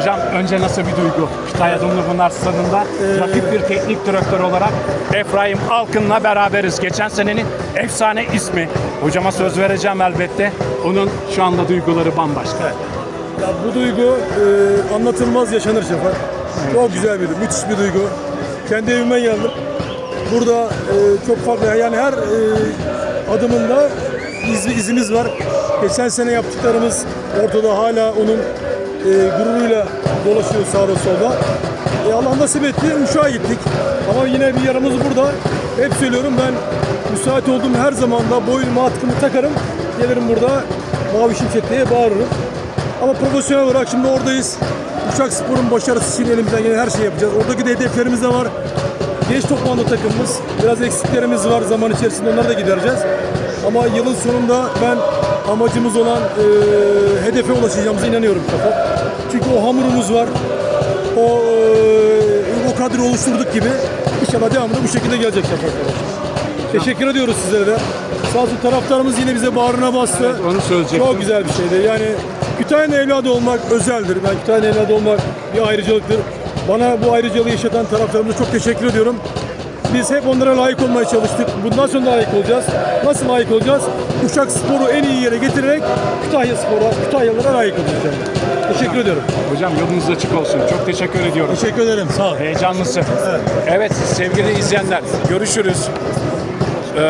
Hocam önce nasıl bir duygu? Kütahya Dumlupınar Stadı'nda rakip bir teknik direktör olarak Efraim Alkın'la beraberiz. Geçen senenin efsane ismi. Hocama söz vereceğim elbette. Onun şu anda duyguları bambaşka. Ya bu duygu e, anlatılmaz yaşanır Şafak. Çok güzel bir müthiş bir duygu. Kendi evime geldim. Burada e, çok farklı yani her e, adımında iz, izimiz var. Geçen sene yaptıklarımız ortada hala onun e, gururuyla dolaşıyor sağda solda. E, Allah nasip etti, Uşak'a gittik. Ama yine bir yaramız burada. Hep söylüyorum ben müsait olduğum her zaman da boynuma atkımı takarım. Gelirim burada Mavi Şimşek diye bağırırım. Ama profesyonel olarak şimdi oradayız. Uçak Spor'un başarısı için elimizden gelen her şeyi yapacağız. Oradaki de hedeflerimiz de var. Genç toplandı takımımız. Biraz eksiklerimiz var zaman içerisinde onları da gidereceğiz. Ama yılın sonunda ben amacımız olan e, hedefe ulaşacağımıza inanıyorum. Çünkü o hamurumuz var. O, e, o kadro oluşturduk gibi inşallah devamında bu şekilde gelecek Şafak. Teşekkür ediyoruz sizlere de. Sağ olsun taraftarımız yine bize bağrına bastı. Evet, onu söyleyecektim. Çok güzel bir şeydi. Yani Kütahya'nın evladı olmak özeldir. Ben Kütahya'nın evladı olmak bir ayrıcalıktır. Bana bu ayrıcalığı yaşatan taraftarımıza çok teşekkür ediyorum. Biz hep onlara layık olmaya çalıştık. Bundan sonra da layık olacağız. Nasıl layık olacağız? Uşak Spor'u en iyi yere getirerek Kütahya Spor'a, Kütahyalılara layık olacağız. Teşekkür ediyorum. Hocam yolunuz açık olsun. Çok teşekkür ediyorum. Teşekkür ederim. Sağ ol. Heyecanlısı. Evet sevgili izleyenler görüşürüz. Ee,